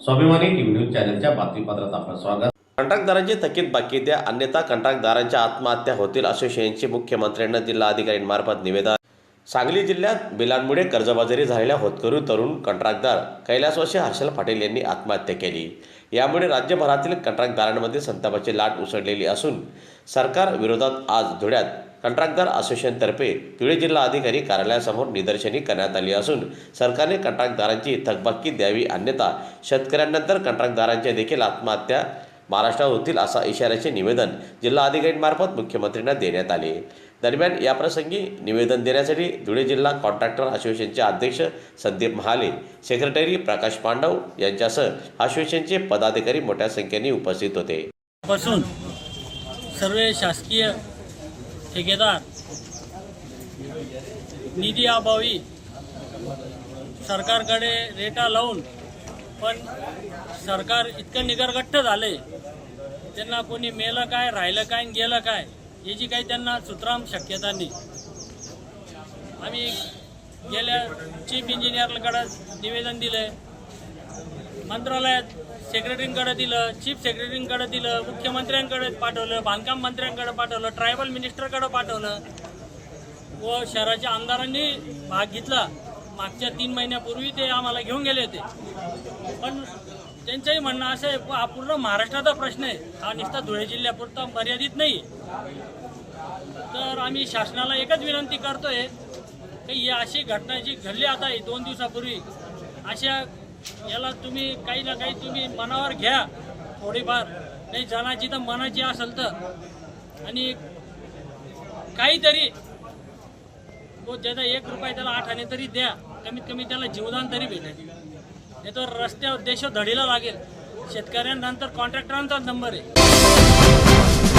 स्वाभिमानी TV news चॅनलच्या बातमीपत्रात आपलं स्वागत. कंत्राटदारांची थकीत बाकी द्या अन्यथा कंत्राटदारांच्या आत्महत्या होतील असोसिएशनचे मुख्यमंत्र्यांना जिल्हाधिकाऱ्यांमार्फत निवेदन. सांगली जिल्ह्यात बिलांमुळे कर्जबाजारी झालेल्या होतकरू तरुण कंत्राटदार कैलासवासी हर्षल पाटील यांनी आत्महत्या केली. यामुळे राज्यभरातील कंत्राटदारांमध्ये संतापाची लाट उसळलेली असून सरकार विरोधात आज धुळ्यात कंत्राटदार असोसिएशनतर्फे धुळे जिल्हा अधिकारी कार्यालयासमोर निदर्शने करण्यात आली असून सरकारने कंत्राटदारांची थकबाकी द्यावी अन्यथा शेतकऱ्यांनंतर कंत्राटदारांच्या देखील आत्महत्या महाराष्ट्रात होतील असा इशाऱ्याचे निवेदन जिल्हा मुख्यमंत्र्यांना देण्यात आले. दरम्यान याप्रसंगी निवेदन देण्यासाठी धुळे जिल्हा कॉन्ट्रॅक्टर असोसिएशनचे अध्यक्ष संदीप महाले सेक्रेटरी प्रकाश पांडव यांच्यासह असोसिएशनचे पदाधिकारी मोठ्या संख्येने उपस्थित होते. पासून सर्व शासकीय ठेकेदार. निधी अभावी. सरकारकडे रेटा लावून पण सरकार इतकं निगरगट्ट झाले त्यांना कोणी मेलं काय राहिलं काय आणि गेलं काय याची काही त्यांना सुतराम शक्यता नाही. आम्ही गेल्या चीफ इंजिनियरकडे निवेदन दिलं आहे मंत्रालयात सेक्रेटरींकडे दिलं चीफ सेक्रेटरींकडे दिलं मुख्यमंत्र्यांकडे पाठवलं बांधकाम मंत्र्यांकडे पाठवलं ट्रायबल मिनिस्टरकडे पाठवलं. व शहराच्या आमदारांनी भाग घेतला. मागच्या तीन महिन्यापूर्वी ते आम्हाला घेऊन गेले होते. पण त्यांचंही म्हणणं असं आहे हा पूर्ण महाराष्ट्राचा प्रश्न आहे. हा नुसता धुळे जिल्ह्यापुरता मर्यादित नाही. तर आम्ही शासनाला एकच विनंती करतोय की ही अशी घटना जी घडली आता दोन दिवसापूर्वी अशा याला तुम्ही काही ना काही तुम्ही मनावर घ्या थोडीफार. नाही जनाची तर मनाची असेल तर. आणि काहीतरी तो ज्याचा एक रुपये त्याला आठ आणे तरी द्या. कमीत कमी त्याला जीवदान तरी भेटेल. नाही तर रस्त्यावर देश धडीला लागेल. शेतकऱ्यांनंतर कॉन्ट्रॅक्टरांचाच नंबर आहे.